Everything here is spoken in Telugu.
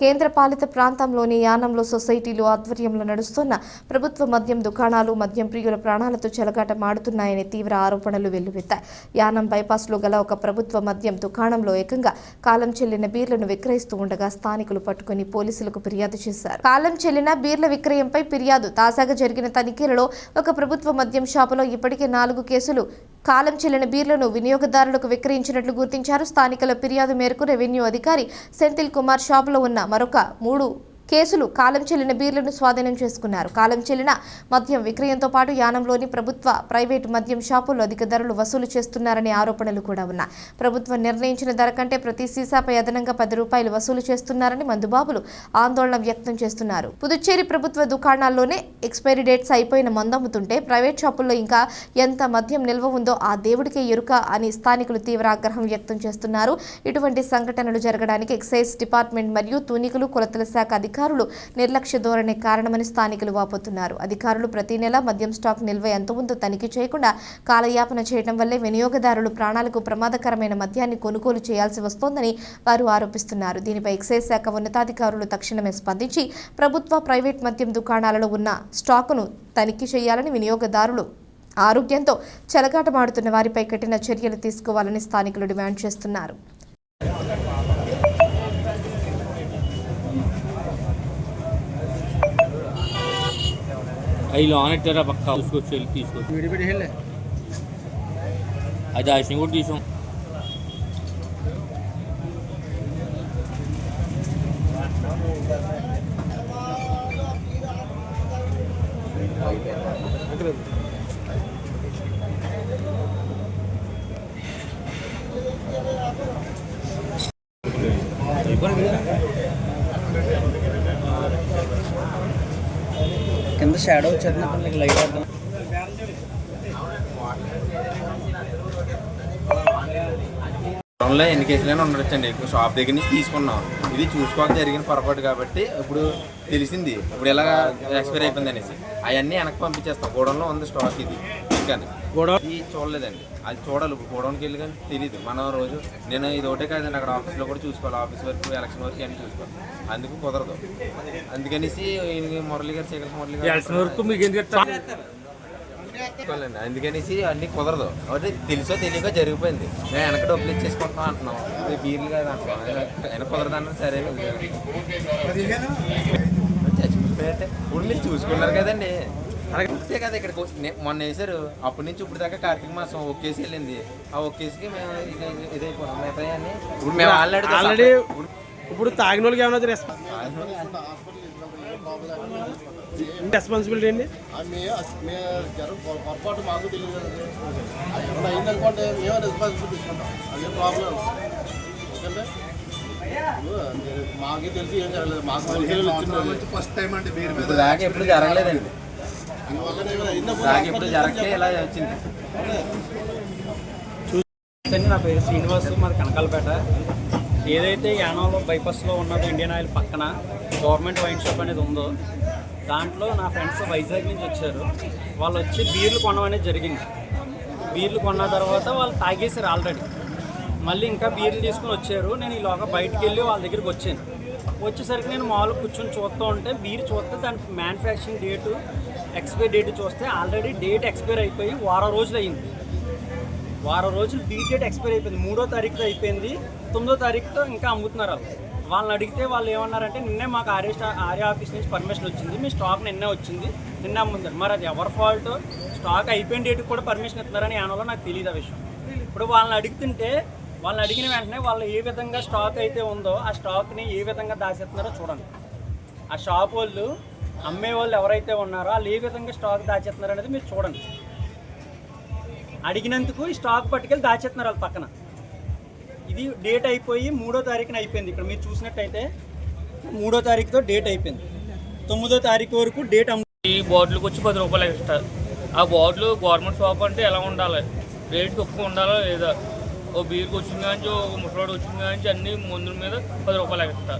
కేంద్ర పాలిత ప్రాంతంలోని యానంలో సొసైటీలు ఆధ్వర్యంలో నడుస్తున్న ప్రభుత్వ మద్యం దుకాణాలు మద్యం ప్రియుల ప్రాణాలతో చెలగాటమాడుతున్నాయని తీవ్ర ఆరోపణలు వెల్లువెత్తాయి. యానం బైపాస్లో గల ఒక ప్రభుత్వ మద్యం దుకాణంలో ఏకంగా కాలం చెల్లిన బీర్లను విక్రయిస్తూ ఉండగా స్థానికులు పట్టుకుని పోలీసులకు ఫిర్యాదు చేశారు. కాలం చెల్లిన బీర్ల విక్రయంపై ఫిర్యాదు తాజాగా జరిగిన తనిఖీలలో ఒక ప్రభుత్వ మద్యం షాపులో ఇప్పటికే నాలుగు కేసులు కాలం చెల్లిన బీర్లను వినియోగదారులకు విక్రయించినట్లు గుర్తించారు. స్థానికుల ఫిర్యాదు మేరకు రెవెన్యూ అధికారి సెంతిల్ కుమార్ షాపులో ఉన్న మరొక మూడు కేసులు కాలం చెల్లిన బీర్లను స్వాధీనం చేసుకున్నారు. కాలం చెల్లిన మద్యం విక్రయంతో పాటు యానంలోని ప్రభుత్వ ప్రైవేటు మద్యం షాపుల్లో అధిక ధరలు వసూలు చేస్తున్నారనే ఆరోపణలు కూడా ఉన్నాయి. ప్రభుత్వం నిర్ణయించిన ధర కంటే ప్రతి సీసాపై అదనంగా పది రూపాయలు వసూలు చేస్తున్నారని మందుబాబులు ఆందోళన వ్యక్తం చేస్తున్నారు. పుదుచ్చేరి ప్రభుత్వ దుకాణాల్లోనే ఎక్స్పైరీ డేట్స్ అయిపోయిన మందమ్ముతుంటే ప్రైవేట్ షాపుల్లో ఇంకా ఎంత మద్యం నిల్వ ఉందో ఆ దేవుడికే ఎరుక అని స్థానికులు తీవ్ర ఆగ్రహం వ్యక్తం చేస్తున్నారు. ఇటువంటి సంఘటనలు జరగడానికి ఎక్సైజ్ డిపార్ట్మెంట్ మరియు తూనికులు కొలతల శాఖ అధికారులు అధికారులు నిర్లక్ష్య ధోరణి కారణమని స్థానికులు వాపోతున్నారు. అధికారులు ప్రతి నెల మద్యం స్టాక్ నిల్వ ఎంత ఉందో తనిఖీ చేయకుండా కాలయాపన చేయడం వల్లే వినియోగదారులు ప్రాణాలకు ప్రమాదకరమైన మద్యాన్ని కొనుగోలు చేయాల్సి వస్తోందని వారు ఆరోపిస్తున్నారు. దీనిపై ఎక్సైజ్ శాఖ ఉన్నతాధికారులు తక్షణమే స్పందించి ప్రభుత్వ ప్రైవేట్ మద్యం దుకాణాలలో ఉన్న స్టాకును తనిఖీ చేయాలని వినియోగదారులు ఆరోగ్యంతో చెలగాటమాడుతున్న వారిపై కఠిన చర్యలు తీసుకోవాలని స్థానికులు డిమాండ్ చేస్తున్నారు. भाई लाने तेरा पक्का उसको चलती इसको वीडियो पे हेल है आजा इसने गुड दिसो Thank. కింద షాడో వచ్చేస్తున్నప్పుడు నీకు లైట్ వేద్దాం. పొలంలో ఎన్ని కేసులైనా ఉండొచ్చండి. ఇప్పుడు షాప్ దగ్గర నుంచి తీసుకున్నాం. ఇది చూసుకోక జరిగిన పొరపాటు కాబట్టి ఇప్పుడు తెలిసింది. ఇప్పుడు ఎలా ఎక్స్పైర్ అయిపోయింది అనేసి. అవన్నీ వెనక్కి పంపించేస్తాం. గోడంలో ఉంది స్టాక్ ఇది. కానీ. గోడౌన్ ఇది చూడలేదండి. అది చూడాలి. ఇప్పుడు గోడౌన్కి వెళ్ళి కానీ తెలియదు మనం రోజు నేను ఇది ఒకటే కాదండి. అక్కడ ఆఫీస్లో కూడా చూసుకోవాలి. ఆఫీస్ వరకు ఎలక్షన్ వరకు అన్ని చూసుకోవాలి. అందుకు కుదరదు. అందుకనేసి మురళి గారు శేఖర్ మురళి గారు ఎలక్షన్ వరకు మీకు ఎందుకు అందుకనేసి అన్ని కుదరదు. అంటే తెలుసో తెలియక జరిగిపోయింది. మేము వెనక డబ్బులు ఇచ్చేసుకుంటున్నాం అంటున్నాం. బీర్లు కాదు అంటున్నాం. వెనక కుదరదు అన్నది సరే చచ్చిపోతే ఇప్పుడు మీరు చూసుకున్నారు కదండి. అలాగే అంతే కదా ఇక్కడ మొన్న వేసారు అప్పటి నుంచి ఇప్పుడు దాకా కార్తీక మాసం ఒక కేసు వెళ్ళింది. ఆ ఒక కేసుకి మేము ఇది ఇదైపోయాం మిగతా అన్ని ఇప్పుడు మేము ఆల్రెడీ ఆల్రెడీ ఇప్పుడు తాగిన వాళ్ళకి ఏమైనా రెస్పాన్స్ రెస్పాన్సిబిలిటీ అండి పొరపాటు మాకు తెలియదు ఏమైనా అయిందనుకోండి మేము రెస్పాన్సిబిలిటీ తీసుకుంటాం. అదే ప్రాబ్లం మాకే తెలిసి ఏం జరగలేదు. మాకు ఫస్ట్ టైం అంటే మీరు ఇప్పుడు దాకా ఎప్పుడు జరగలేదండి. నాకు ఇప్పుడు జరగకే ఇలా వచ్చింది. అండి నా పేరు శ్రీనివాస్ మాది కనకాలపేట. ఏదైతే యానంలో బైపాస్లో ఉన్నదో ఇండియన్ ఆయిల్ పక్కన గవర్నమెంట్ వైన్ షాప్ అనేది ఉందో దాంట్లో నా ఫ్రెండ్స్ వైజాగ్ నుంచి వచ్చారు. వాళ్ళు వచ్చి బీర్లు కొనడం అనేది జరిగింది. బీర్లు కొన్న తర్వాత వాళ్ళు తాగేసారు ఆల్రెడీ. మళ్ళీ ఇంకా బీర్లు తీసుకుని వచ్చారు. నేను ఈలోగా బయటికి వెళ్ళి వాళ్ళ దగ్గరికి వచ్చాను. వచ్చేసరికి నేను మామూలుగా కూర్చొని చూస్తూ ఉంటే బీర్ చూస్తే దాని మ్యానుఫ్యాక్చరింగ్ డేటు ఎక్స్పైర్ డేట్ చూస్తే ఆల్రెడీ డేట్ ఎక్స్పైర్ అయిపోయి వారం రోజులు అయింది. వారం రోజులు డీ డేట్ ఎక్స్పైర్ అయిపోయింది. మూడో తారీఖుతో అయిపోయింది. తొమ్మిదో తారీఖుతో ఇంకా అమ్ముతున్నారు వాళ్ళు. వాళ్ళని అడిగితే వాళ్ళు ఏమన్నారంటే నిన్నే మాకు ఆర్య ఆర్య ఆఫీస్ నుంచి పర్మిషన్ వచ్చింది. మీ స్టాక్ నిన్నే వచ్చింది. నిన్న అమ్ముతారు మరి అది ఎవరి ఫాల్ట్ స్టాక్ అయిపోయిన డేట్కి కూడా పర్మిషన్ ఇస్తున్నారని యానలో నాకు తెలియదు ఆ విషయం. ఇప్పుడు వాళ్ళని అడుగుతుంటే వాళ్ళని అడిగిన వెంటనే వాళ్ళు ఏ విధంగా స్టాక్ అయితే ఉందో ఆ స్టాక్ని ఏ విధంగా దాచేస్తున్నారో చూడండి. ఆ షాప్ వాళ్ళు అమ్మే వాళ్ళు ఎవరైతే ఉన్నారో వాళ్ళు ఏ విధంగా స్టాక్ దాచేస్తున్నారు అనేది మీరు చూడండి. అడిగినందుకు ఈ స్టాక్ పట్టుకెళ్ళి దాచేస్తున్నారు వాళ్ళ పక్కన. ఇది డేట్ అయిపోయి మూడో తారీఖున అయిపోయింది. ఇక్కడ మీరు చూసినట్టయితే మూడో తారీఖుతో డేట్ అయిపోయింది. తొమ్మిదో తారీఖు వరకు డేట్ ఈ బాటిల్కి వచ్చి పది రూపాయలు ఇస్తారు ఆ బాటిల్ గవర్నమెంట్ షాప్ అంటే ఎలా ఉండాలి? రేట్ తక్కువ ఉండాలో లేదా? ఓ బీర్కి వచ్చింది కానీ ఓ ముసలాడు వచ్చింది కానీ అన్ని మందుల మీద పది రూపాయలు ఎక్స్ట్రా